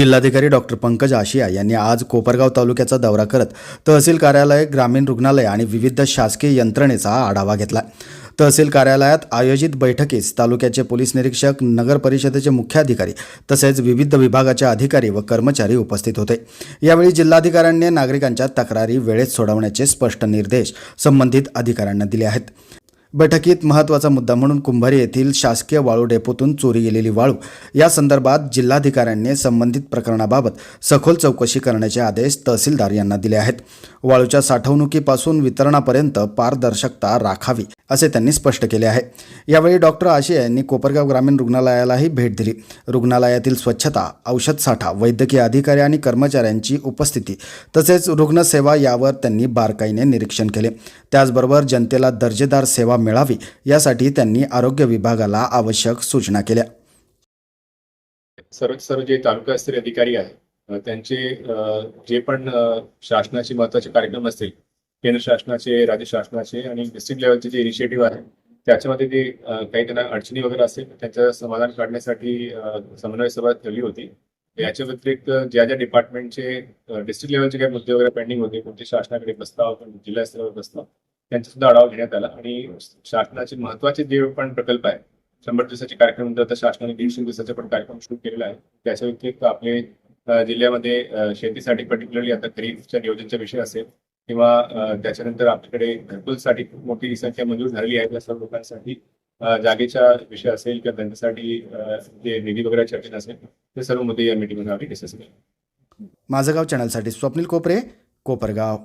जिल्हाधिकारी डॉक्टर पंकज आशिया यांनी आज कोपरगाव तालुक्याचा दौरा करत तहसील कार्यालय ग्रामीण रुग्णालय आणि विविध शासकीय यंत्रणेचा आढावा घेतला. तहसील कार्यालयात आयोजित बैठकीस तालुक्याचे पोलीस निरीक्षक नगर परिषदेचे मुख्याधिकारी तसेच विविध विभागाचे अधिकारी व कर्मचारी उपस्थित होते. यावेळी जिल्हाधिकाऱ्यांनी नागरिकांच्या तक्रारी वेळेत सोडवण्याचे स्पष्ट निर्देश संबंधित अधिकाऱ्यांना दिले आहेत. बैठकीत महत्त्वाचा मुद्दा म्हणून कुंभारी येथील शासकीय वाळू डेपोतून चोरी गेलेली वाळू. या संदर्भात जिल्हाधिकाऱ्यांनी संबंधित प्रकरणाबाबत सखोल चौकशी करण्याचे आदेश तहसीलदार यांना दिले आहेत. वाळूच्या साठवणुकीपासून वितरणापर्यंत पारदर्शकता राखावी असे त्यांनी स्पष्ट केले आहे. यावेळी डॉक्टर आशिया यांनी कोपरगाव ग्रामीण रुग्णालयालाही भेट दिली. रुग्णालयातील स्वच्छता औषध साठा वैद्यकीय अधिकारी आणि कर्मचाऱ्यांची उपस्थिती तसेच रुग्णसेवा यावर त्यांनी बारकाईने निरीक्षण केले. त्याचबरोबर जनतेला दर्जेदार सेवा मिळावी यासाठी त्यांनी आरोग्य विभागाला आवश्यक सूचना केल्या. सर्व सर्व जे तालुकास्तरीय अधिकारी आहेत त्यांचे जे पण शासनाचे महत्त्वाचे कार्यक्रम असतील केंद्र शासनाचे राज्य शासनाचे आणि डिस्ट्रिक्ट लेवलचे जे इनिशिएटिव्ह आहे त्याच्यामध्ये जे काही त्यांना अडचणी वगैरे असेल त्यांचं समाधान काढण्यासाठी समन्वय सभा ठेवली होती. याच्या व्यतिरिक्त ज्या ज्या डिपार्टमेंटचे डिस्ट्रिक्ट लेवलचे काही मुद्दे वगैरे पेंडिंग होते कोणते शासनाकडे प्रस्ताव कोणते जिल्हा स्तरावर प्रस्ताव त्यांचा सुद्धा आढावा घेण्यात आला. आणि शासनाचे महत्त्वाचे जे पण प्रकल्प आहे शंभर दिवसाचे कार्यक्रम आता शासनाने दीडशे दिवसाचा पण कार्यक्रम सुरू केलेला आहे. त्याच्या व्यतिरिक्त आपले जिल्ह्यामध्ये शेतीसाठी पर्टिक्युलरली आता खरीपच्या नियोजनचा विषय असेल किंवा त्याच्यानंतर आपल्याकडे घरकुलसाठी खूप मोठी संख्या मंजूर झालेली आहे. त्या सर्व लोकांसाठी जागेचा विषय असेल किंवा त्यांच्यासाठी जे निधी वगैरे चर्चेत असेल ते सर्व मुद्दे या मीटिंगमध्ये आम्ही डिस्कस केले माझं गाव चॅनलसाठी स्वप्नील कोपरे कोपरगाव.